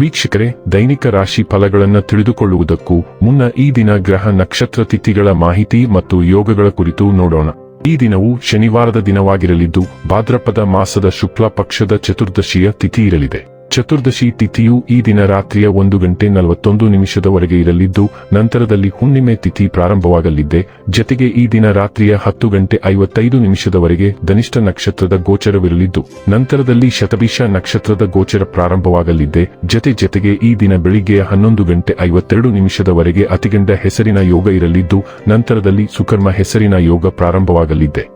ವೀಕ್ಷಕರೇ, ದೈನಿಕ ರಾಶಿ ಫಲಗಳನ್ನು ತಿಳಿದುಕೊಳ್ಳುವುದಕ್ಕೂ ಮುನ್ನ ಈ ದಿನ ಗ್ರಹ ನಕ್ಷತ್ರ ತಿಥಿಗಳ ಮಾಹಿತಿ ಮತ್ತು ಯೋಗಗಳ ಕುರಿತು ನೋಡೋಣ. ಈ ದಿನವು ಶನಿವಾರದ ದಿನವಾಗಿರಲಿದ್ದು, ಭಾದ್ರಪದ ಮಾಸದ ಶುಕ್ಲ ಪಕ್ಷದ ಚತುರ್ದಶಿಯ ತಿಥಿ ಇರಲಿದೆ. ಚತುರ್ದಶಿ ತಿಥಿಯು ಈ ದಿನ ರಾತ್ರಿಯ ಒಂದು ಗಂಟೆ ನಲವತ್ತೊಂದು ನಿಮಿಷದವರೆಗೆ ಇರಲಿದ್ದು, ನಂತರದಲ್ಲಿ ಹುಣ್ಣಿಮೆ ತಿಥಿ ಪ್ರಾರಂಭವಾಗಲಿದ್ದೆ. ಜತೆಗೆ ಈ ದಿನ ರಾತ್ರಿಯ ಹತ್ತು ಗಂಟೆ ಐವತ್ತೈದು ನಿಮಿಷದವರೆಗೆ ಧನಿಷ್ಠ ನಕ್ಷತ್ರದ ಗೋಚರವಿರಲಿದ್ದು, ನಂತರದಲ್ಲಿ ಶತಭಿಷ ನಕ್ಷತ್ರದ ಗೋಚರ ಪ್ರಾರಂಭವಾಗಲಿದ್ದೆ. ಜತೆ ಜತೆಗೆ ಈ ದಿನ ಬೆಳಿಗ್ಗೆಯ ಹನ್ನೊಂದು ಗಂಟೆ ಐವತ್ತೆರಡು ನಿಮಿಷದವರೆಗೆ ಅತಿಗಂಡ ಹೆಸರಿನ ಯೋಗ ಇರಲಿದ್ದು, ನಂತರದಲ್ಲಿ ಸುಕರ್ಮ ಹೆಸರಿನ ಯೋಗ ಪ್ರಾರಂಭವಾಗಲಿದ್ದೆ.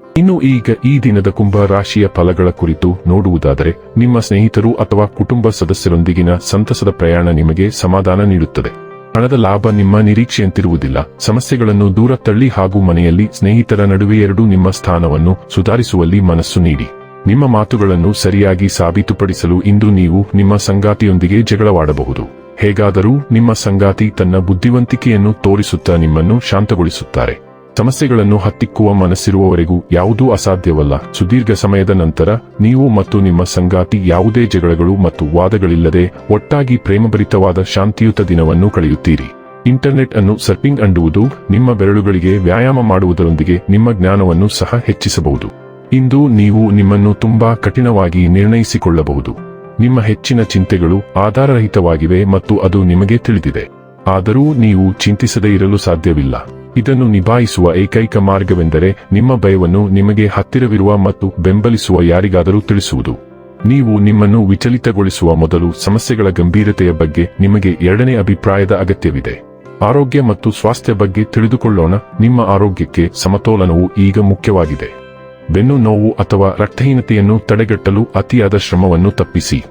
ಇನ್ನು ಈಗ ಈ ದಿನದ ಕುಂಭ ರಾಶಿಯ ಫಲಗಳ ಕುರಿತು ನೋಡುವುದಾದರೆ, ನಿಮ್ಮ ಸ್ನೇಹಿತರು ಅಥವಾ ಕುಟುಂಬ ಸದಸ್ಯರೊಂದಿಗಿನ ಸಂತಸದ ಪ್ರಯಾಣ ನಿಮಗೆ ಸಮಾಧಾನ ನೀಡುತ್ತದೆ. ಹಣದ ಲಾಭ ನಿಮ್ಮ ನಿರೀಕ್ಷೆಯಂತಿರುವುದಿಲ್ಲ. ಸಮಸ್ಯೆಗಳನ್ನು ದೂರ ತಳ್ಳಿ ಹಾಗೂ ಮನೆಯಲ್ಲಿ ಸ್ನೇಹಿತರ ನಡುವೆ ಎರಡೂ ನಿಮ್ಮ ಸ್ಥಾನವನ್ನು ಸುಧಾರಿಸುವಲ್ಲಿ ಮನಸ್ಸು ನೀಡಿ. ನಿಮ್ಮ ಮಾತುಗಳನ್ನು ಸರಿಯಾಗಿ ಸಾಬೀತುಪಡಿಸಲು ಇಂದು ನೀವು ನಿಮ್ಮ ಸಂಗಾತಿಯೊಂದಿಗೆ ಜಗಳವಾಡಬಹುದು. ಹೇಗಾದರೂ ನಿಮ್ಮ ಸಂಗಾತಿ ತನ್ನ ಬುದ್ಧಿವಂತಿಕೆಯನ್ನು ತೋರಿಸುತ್ತಾ ನಿಮ್ಮನ್ನು ಶಾಂತಗೊಳಿಸುತ್ತಾರೆ. ಸಮಸ್ಯೆಗಳನ್ನು ಹತ್ತಿಕ್ಕುವ ಮನಸ್ಸಿರುವವರೆಗೂ ಯಾವುದೂ ಅಸಾಧ್ಯವಲ್ಲ. ಸುದೀರ್ಘ ಸಮಯದ ನಂತರ ನೀವು ಮತ್ತು ನಿಮ್ಮ ಸಂಗಾತಿ ಯಾವುದೇ ಜಗಳಗಳು ಮತ್ತು ವಾದಗಳಿಲ್ಲದೆ ಒಟ್ಟಾಗಿ ಪ್ರೇಮಭರಿತವಾದ ಶಾಂತಿಯುತ ದಿನವನ್ನು ಕಳೆಯುತ್ತೀರಿ. ಇಂಟರ್ನೆಟ್ ಅನ್ನು ಸರ್ಪಿಂಗ್ ಅಂಡುವುದು ನಿಮ್ಮ ಬೆರಳುಗಳಿಗೆ ವ್ಯಾಯಾಮ ಮಾಡುವುದರೊಂದಿಗೆ ನಿಮ್ಮ ಜ್ಞಾನವನ್ನು ಸಹ ಹೆಚ್ಚಿಸಬಹುದು. ಇಂದು ನೀವು ನಿಮ್ಮನ್ನು ತುಂಬಾ ಕಠಿಣವಾಗಿ ನಿರ್ಣಯಿಸಿಕೊಳ್ಳಬಹುದು. ನಿಮ್ಮ ಹೆಚ್ಚಿನ ಚಿಂತೆಗಳು ಆಧಾರರಹಿತವಾಗಿವೆ ಮತ್ತು ಅದು ನಿಮಗೆ ತಿಳಿದಿದೆ. ಆದರೂ ನೀವು ಚಿಂತಿಸದೇ ಇರಲು ಸಾಧ್ಯವಿಲ್ಲ. ಇದನ್ನು ನಿಭಾಯಿಸುವ ಏಕೈಕ ಮಾರ್ಗವೆಂದರೆ ನಿಮ್ಮ ಭಯವನ್ನು ನಿಮಗೆ ಹತ್ತಿರವಿರುವ ಮತ್ತು ಬೆಂಬಲಿಸುವ ಯಾರಿಗಾದರೂ ತಿಳಿಸುವುದು. ನೀವು ನಿಮ್ಮನ್ನು ವಿಚಲಿತಗೊಳಿಸುವ ಮೊದಲು ಸಮಸ್ಯೆಗಳ ಗಂಭೀರತೆಯ ಬಗ್ಗೆ ನಿಮಗೆ ಎರಡನೇ ಅಭಿಪ್ರಾಯದ ಅಗತ್ಯವಿದೆ. ಆರೋಗ್ಯ ಮತ್ತು ಸ್ವಾಸ್ಥ್ಯ ಬಗ್ಗೆ ತಿಳಿದುಕೊಳ್ಳೋಣ, ನಿಮ್ಮ ಆರೋಗ್ಯಕ್ಕೆ ಸಮತೋಲನವು ಈಗ ಮುಖ್ಯವಾಗಿದೆ. ಬೆನ್ನು ನೋವು ಅಥವಾ ರಕ್ತಹೀನತೆಯನ್ನು ತಡೆಗಟ್ಟಲು ಅತಿಯಾದ ಶ್ರಮವನ್ನು ತಪ್ಪಿಸಿ.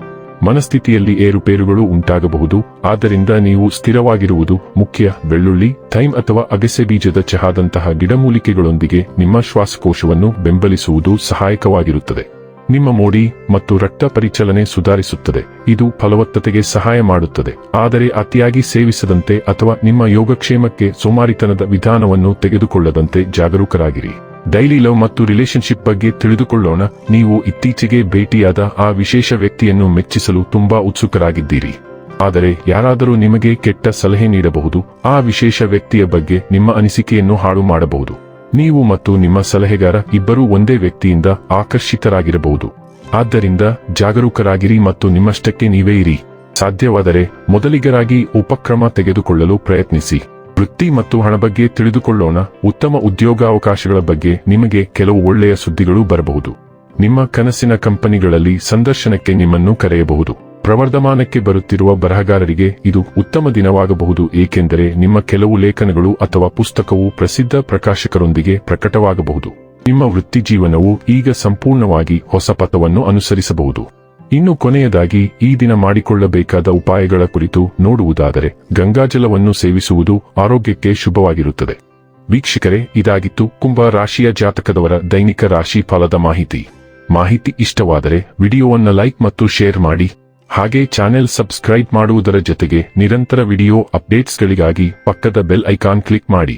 ಮನಸ್ಥಿತಿಯಲ್ಲಿ ಏರುಪೇರುಗಳು ಉಂಟಾಗಬಹುದು. ಆದ್ದರಿಂದ ನೀವು ಸ್ಥಿರವಾಗಿರುವುದು ಮುಖ್ಯ. ಬೆಳ್ಳುಳ್ಳಿ ಥೈಮ್ ಅಥವಾ ಅಗಸೆ ಬೀಜದ ಚಹಾದಂತಹ ಗಿಡಮೂಲಿಕೆಗಳೊಂದಿಗೆ ನಿಮ್ಮ ಶ್ವಾಸಕೋಶವನ್ನು ಬೆಂಬಲಿಸುವುದು ಸಹಾಯಕವಾಗಿರುತ್ತದೆ. ನಿಮ್ಮ ಮೋಡಿ ಮತ್ತು ರಕ್ತ ಪರಿಚಲನೆ ಸುಧಾರಿಸುತ್ತದೆ. ಇದು ಫಲವತ್ತತೆಗೆ ಸಹಾಯ ಮಾಡುತ್ತದೆ. ಆದರೆ ಅತಿಯಾಗಿ ಸೇವಿಸದಂತೆ ಅಥವಾ ನಿಮ್ಮ ಯೋಗಕ್ಷೇಮಕ್ಕೆ ಸೋಮಾರಿತನದ ವಿಧಾನವನ್ನು ತೆಗೆದುಕೊಳ್ಳದಂತೆ ಜಾಗರೂಕರಾಗಿರಿ. ಡೈಲಿ ಲವ್ ಮತ್ತು ರಿಲೇಶನ್ಶಿಪ್ ಬಗ್ಗೆ ತಿಳಿದುಕೊಳ್ಳೋಣ. ನೀವು ಇತ್ತೀಚೆಗೆ ಭೇಟಿಯಾದ ಆ ವಿಶೇಷ ವ್ಯಕ್ತಿಯನ್ನು ಮೆಚ್ಚಿಸಲು ತುಂಬಾ ಉತ್ಸುಕರಾಗಿದ್ದೀರಿ. ಆದರೆ ಯಾರಾದರೂ ನಿಮಗೆ ಕೆಟ್ಟ ಸಲಹೆ ನೀಡಬಹುದು, ಆ ವಿಶೇಷ ವ್ಯಕ್ತಿಯ ಬಗ್ಗೆ ನಿಮ್ಮ ಅನಿಸಿಕೆಯನ್ನು ಹಾಳು ಮಾಡಬಹುದು. ನೀವು ಮತ್ತು ನಿಮ್ಮ ಸಲಹೆಗಾರ ಇಬ್ಬರೂ ಒಂದೇ ವ್ಯಕ್ತಿಯಿಂದ ಆಕರ್ಷಿತರಾಗಿರಬಹುದು. ಆದ್ದರಿಂದ ಜಾಗರೂಕರಾಗಿರಿ ಮತ್ತು ನಿಮ್ಮಷ್ಟಕ್ಕೆ ನೀವೇ ಇರಿ. ಸಾಧ್ಯವಾದರೆ ಮೊದಲಿಗರಾಗಿ ಉಪಕ್ರಮ ತೆಗೆದುಕೊಳ್ಳಲು ಪ್ರಯತ್ನಿಸಿ. ವೃತ್ತಿ ಮತ್ತು ಹಣ ಬಗ್ಗೆ ತಿಳಿದುಕೊಳ್ಳೋಣ. ಉತ್ತಮ ಉದ್ಯೋಗಾವಕಾಶಗಳ ಬಗ್ಗೆ ನಿಮಗೆ ಕೆಲವು ಒಳ್ಳೆಯ ಸುದ್ದಿಗಳು ಬರಬಹುದು. ನಿಮ್ಮ ಕನಸಿನ ಕಂಪನಿಗಳಲ್ಲಿ ಸಂದರ್ಶನಕ್ಕೆ ನಿಮ್ಮನ್ನು ಕರೆಯಬಹುದು. ಪ್ರವರ್ಧಮಾನಕ್ಕೆ ಬರುತ್ತಿರುವ ಬರಹಗಾರರಿಗೆ ಇದು ಉತ್ತಮ ದಿನವಾಗಬಹುದು, ಏಕೆಂದರೆ ನಿಮ್ಮ ಕೆಲವು ಲೇಖನಗಳು ಅಥವಾ ಪುಸ್ತಕವು ಪ್ರಸಿದ್ಧ ಪ್ರಕಾಶಕರೊಂದಿಗೆ ಪ್ರಕಟವಾಗಬಹುದು. ನಿಮ್ಮ ವೃತ್ತಿ ಜೀವನವು ಈಗ ಸಂಪೂರ್ಣವಾಗಿ ಹೊಸ ಪಥವನ್ನು ಅನುಸರಿಸಬಹುದು. ಇನ್ನು ಕೊನೆಯದಾಗಿ ಈ ದಿನ ಮಾಡಿಕೊಳ್ಳಬೇಕಾದ ಉಪಾಯಗಳ ಕುರಿತು ನೋಡುವುದಾದರೆ ಗಂಗಾಜಲವನ್ನು ಸೇವಿಸುವುದು ಆರೋಗ್ಯಕ್ಕೆ ಶುಭವಾಗಿರುತ್ತದೆ. ವೀಕ್ಷಕರೇ, ಇದಾಗಿತ್ತು ಕುಂಭ ರಾಶಿಯ ಜಾತಕದವರ ದೈನಿಕ ರಾಶಿ ಫಲದ ಮಾಹಿತಿ. ಮಾಹಿತಿ ಇಷ್ಟವಾದರೆ ವಿಡಿಯೋವನ್ನು ಲೈಕ್ ಮತ್ತು ಶೇರ್ ಮಾಡಿ. ಹಾಗೆ ಚಾನೆಲ್ ಸಬ್ಸ್ಕ್ರೈಬ್ ಮಾಡುವುದರ ಜೊತೆಗೆ ನಿರಂತರ ವಿಡಿಯೋ ಅಪ್ಡೇಟ್ಸ್ಗಳಿಗಾಗಿ ಪಕ್ಕದ ಬೆಲ್ ಐಕಾನ್ ಕ್ಲಿಕ್ ಮಾಡಿ.